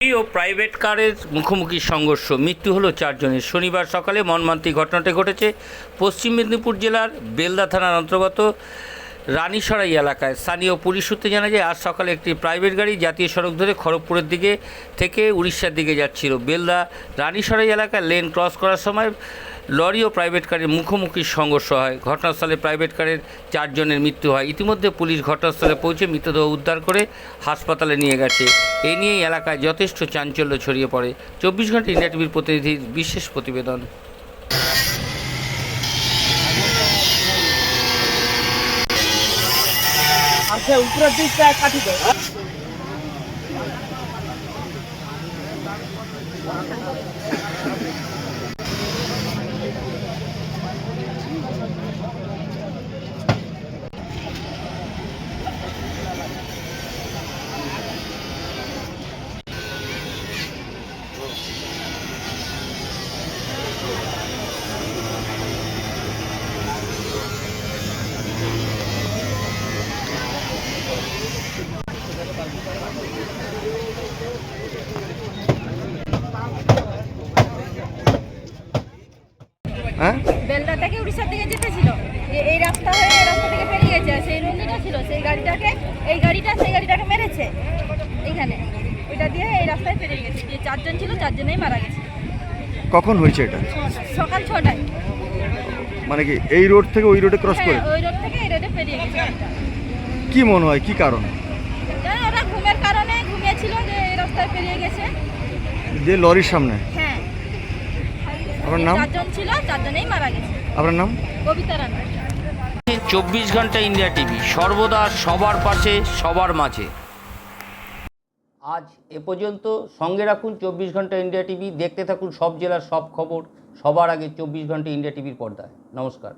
ও private কারের মুখোমুখি সংঘর্ষ। মৃত্যু হলো চারজনের। শনিবার সকালে মর্মান্তিক ঘটনাটি ঘটেছে পশ্চিম মেদিনীপুর জেলার বেলদা থানার অন্তর্গত রানীসরাই এলাকায়। স্থানীয় পুলিশ সূত্রে জানা যায়, আজ সকালে একটি প্রাইভেট গাড়ি জাতীয় সড়ক ধরে খড়গপুরের দিকে থেকে উড়িষ্যার দিকে যাচ্ছিল। বেলদা রানীসরাই এলাকায় লেন ক্রস করার সময় লরি ও প্রাইভেট কারের মুখোমুখি সংঘর্ষ হয়। ঘটনাস্থলে প্রাইভেট কারের চারজনের মৃত্যু হয়। ইতিমধ্যে পুলিশ ঘটনাস্থলে পৌঁছে মৃতদেহ উদ্ধার করে হাসপাতালে নিয়ে গেছে। এ নিয়েই এলাকায় যথেষ্ট চাঞ্চল্য ছড়িয়ে পড়ে। চব্বিশ ঘণ্টা ইন্ডিয়া টিভির প্রতিনিধির বিশেষ প্রতিবেদন। আচ্ছা হ্যাঁ? বেলদা থেকে উড়িষ্যার দিকে যেতেছিল। যে এই রাস্তা হয়ে এই রাস্তা থেকে পেরিয়ে গেছে। সেই রঞ্জিটা ছিল সেই গাড়িটাকে এই গাড়িটা সেই গাড়িটাকে মেরেছে। এইখানে। ওইটা দিয়ে এই রাস্তায় পেরিয়ে গেছে। যে চারজন ছিল চারজনেই মারা গেছে। কখন হয়েছে এটা? সকাল ছটায়। মানে কি এই রোড থেকে ওই রোডে ক্রস করে? হ্যাঁ ওই রোড থেকে এই রোডে পেরিয়ে গেছে। কি মনে হয় কি কারণ? ওরা ঘুমের কারণে ঘুমিয়েছিল যে এই রাস্তায় পেরিয়ে গেছে। যে লরির সামনে। আপনার নাম? চারজন ছিল চারজনেই মারা গেছে। আপনার নাম? কবিতা রানা। চব্বিশ ঘণ্টা ইন্ডিয়া টিভি সর্বদা সবার পাশে সবার মাঝে। আজ এ পর্যন্ত সঙ্গে রাখুন চব্বিশ ঘণ্টা ইন্ডিয়া টিভি দেখতে থাকুন সব জেলার সব খবর সবার আগে চব্বিশ ঘণ্টা ইন্ডিয়া টিভির পর্দায়। নমস্কার।